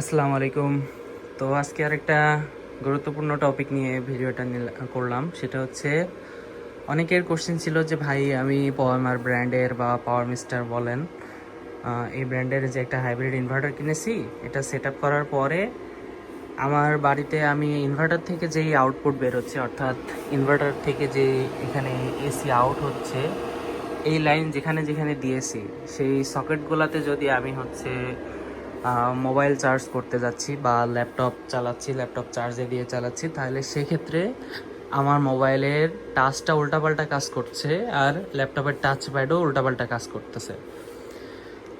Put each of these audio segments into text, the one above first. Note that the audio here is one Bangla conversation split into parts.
আসসালামু আলাইকুম। তো আজকে আরেকটা গুরুত্বপূর্ণ টপিক নিয়ে ভিডিওটা করলাম। সেটা হচ্ছে, অনেকের কোশ্চেন ছিল যে, ভাই, আমি পাওয়ার ব্র্যান্ডের বা পাওয়ার মিস্টার বলেন এই ব্র্যান্ডের যে একটা হাইব্রিড ইনভার্টার কিনেছি, এটা সেট করার পরে আমার বাড়িতে আমি ইনভার্টার থেকে যেই আউটপুট বের হচ্ছে, অর্থাৎ ইনভার্টার থেকে যে এখানে এসি আউট হচ্ছে, এই লাইন যেখানে যেখানে দিয়েছি, সেই সকেটগুলোতে যদি আমি হচ্ছে মোবাইল চার্জ করতে যাচ্ছি বা ল্যাপটপ চালাচ্ছি, ল্যাপটপ চার্জে দিয়ে চালাচ্ছি। তাহলে সেক্ষেত্রে আমার মোবাইলের টাচটা উল্টাপাল্টা কাজ করছে আর ল্যাপটপের টাচ প্যাডও উল্টাপাল্টা কাজ করতেছে।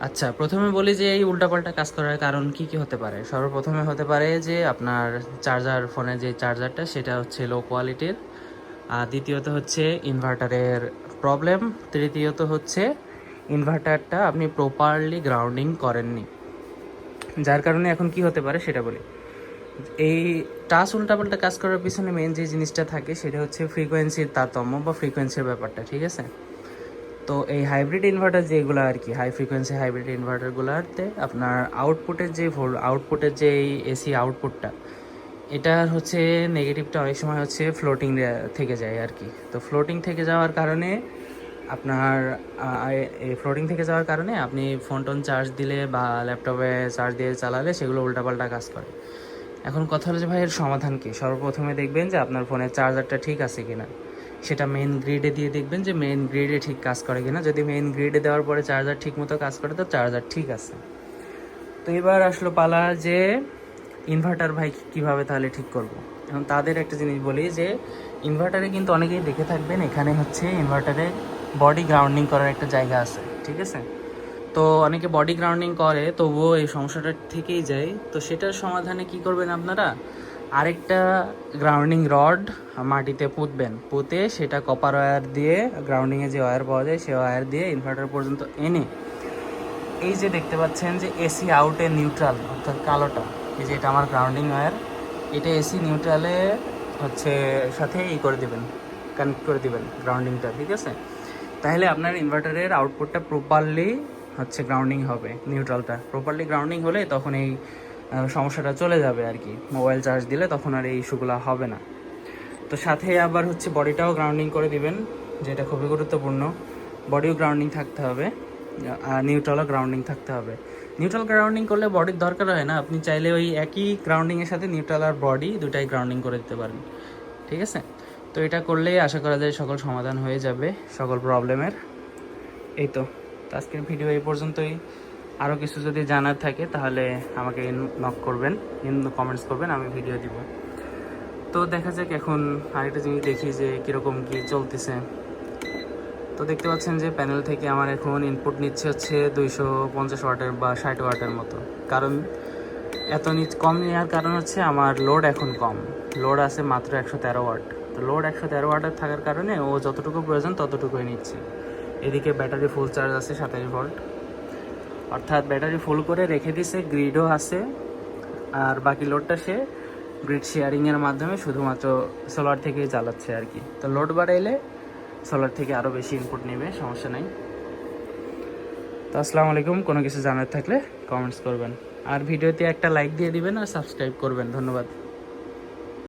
আচ্ছা প্রথমে বলি যে এই উল্টাপাল্টা কাজ করার কারণ কি কি হতে পারে? সর্বপ্রথমে হতে পারে যে আপনার চার্জার ফোনে যে চার্জারটা, সেটা হচ্ছে লো কোয়ালিটির আর দ্বিতীয়ত হচ্ছে ইনভার্টারের প্রবলেম তৃতীয়ত হচ্ছে ইনভার্টারটা আপনি প্রপারলি গ্রাউন্ডিং করেননি। যার কারণে এখন কি হতে পারে সেটা বলি। এই টাচ উল্টাপাল্টা কাজ করার পিছনে মেন যে জিনিসটা থাকে সেটা হচ্ছে ফ্রিকোয়েন্সির তারতম্য বা ফ্রিকোয়েন্সির ব্যাপারটা, ঠিক আছে? তো এই হাইব্রিড ইনভার্টার যেগুলো আর কি হাই ফ্রিকোয়েন্সি হাইব্রিড ইনভার্টারগুলোতে আপনার আউটপুটের যে ভোল আউটপুটের যে এসি আউটপুটটা এটার হচ্ছে নেগেটিভটা অনেক সময় হচ্ছে ফ্লোটিং থেকে যায় আর কি। তো ফ্লোটিং থেকে যাওয়ার কারণে আপনার ফ্লোটিং থেকে যাওয়ার কারণে আপনি ফোন টোন চার্জ দিলে বা ল্যাপটপে চার্জ দিয়ে চালালে সেগুলো উল্টাপাল্টা কাজ করে। এখন কথা হলো যে ভাই এর সমাধান কী? সর্বপ্রথমে দেখবেন যে আপনার ফোনের চার্জারটা ঠিক আছে কিনা। সেটা মেন গ্রিডে দিয়ে দেখবেন যে মেন গ্রিডে ঠিক কাজ করে কিনা। যদি মেন গ্রিডে দেওয়ার পরে চার্জার ঠিক মতো কাজ করে, তো চার্জার ঠিক আছে। তো এবার আসলো পালা যে ইনভার্টার ভাই কীভাবে তাহলে ঠিক করব। এখন তাদের একটা জিনিস বলি যে ইনভার্টারে কিন্তু অনেকেই দেখে থাকবেন, এখানে হচ্ছে ইনভার্টারে বডি গ্রাউন্ডিং করার একটা জায়গা আছে, ঠিক আছে? তো অনেকে বডি গ্রাউন্ডিং করে, তবুও এই সমস্যাটা থেকেই যায়। তো সেটার সমাধানে কি করবেন আপনারা? আরেকটা গ্রাউন্ডিং রড মাটিতে পুঁতবেন। পুঁতে সেটা কপার ওয়্যার দিয়ে গ্রাউন্ডিংয়ে যে ওয়্যার পাওয়া যায়, সে ওয়্যার দিয়ে ইনভার্টার পর্যন্ত এনে, এই যে দেখতে পাচ্ছেন যে এসি আউটে নিউট্রাল অর্থাৎ কালোটা, এই যে এটা আমার গ্রাউন্ডিং ওয়্যার এটা এসি নিউট্রালে হচ্ছে সাথে ই করে দিবেন কানেক্ট করে দিবেন গ্রাউন্ডিংটা ঠিক আছে? তাহলে আপনার ইনভার্টারের আউটপুটটা প্রপারলি হচ্ছে গ্রাউন্ডিং হবে নিউট্রালটা প্রপারলি গ্রাউন্ডিং হলে তখন এই সমস্যাটা চলে যাবে আর কি। মোবাইল চার্জ দিলে তখন আর এই ইস্যুগুলো হবে না। তো সাথে আবার হচ্ছে বডিটাও গ্রাউন্ডিং করে দিবেন, যেটা খুবই গুরুত্বপূর্ণ। বডিও গ্রাউন্ডিং থাকতে হবে, আর নিউট্রালও গ্রাউন্ডিং থাকতে হবে। নিউট্রাল গ্রাউন্ডিং করলে বডির দরকার হয় না, আপনি চাইলে ওই একই গ্রাউন্ডিংয়ের সাথে নিউট্রাল আর বডি দুটাই গ্রাউন্ডিং করে দিতে পারেন। ঠিক আছে? তো এটা করলেই আশা করা যায় সকল সমাধান হয়ে যাবে, সকল প্রবলেমের। এই তো আজকের ভিডিও এই পর্যন্তই। আরও কিছু যদি জানার থাকে তাহলে আমাকে নক করবেন ইন কমেন্টস করবেন, আমি ভিডিও দিব। তো দেখা যাক এখন আরেকটা জিনিস দেখি যে কীরকম কী চলতেছে। তো দেখতে পাচ্ছেন যে প্যানেল থেকে আমার এখন ইনপুট নিচ্ছে হচ্ছে দুইশো পঞ্চাশ ওয়াটের বা ষাট ওয়াটের মতো। কারণ এত নিচ কম নেওয়ার কারণ হচ্ছে আমার লোড এখন কম। লোড আছে মাত্র একশো তেরো ওয়াট। তো লোড একশো তেরো ওয়াটের থাকার কারণে ও যতটুকু প্রয়োজন ততটুকুই নিচ্ছে। এদিকে ব্যাটারি ফুল চার্জ আছে সাতাশ ভোল্ট অর্থাৎ ব্যাটারি ফুল করে রেখে দিছে গ্রিডও আছে, আর বাকি লোডটা সে গ্রিড শেয়ারিংয়ের মাধ্যমে শুধুমাত্র সোলার থেকেই চালাচ্ছে আর কি। তো লোড বাড়াইলে সোলার থেকে আরও বেশি ইনপুট নেবে, সমস্যা নেই। তো আসসালামু আলাইকুম, কোনো কিছু জানার থাকলে কমেন্টস করবেন। আর ভিডিওতে একটা লাইক দিয়ে দিবেন আর সাবস্ক্রাইব করবেন। ধন্যবাদ।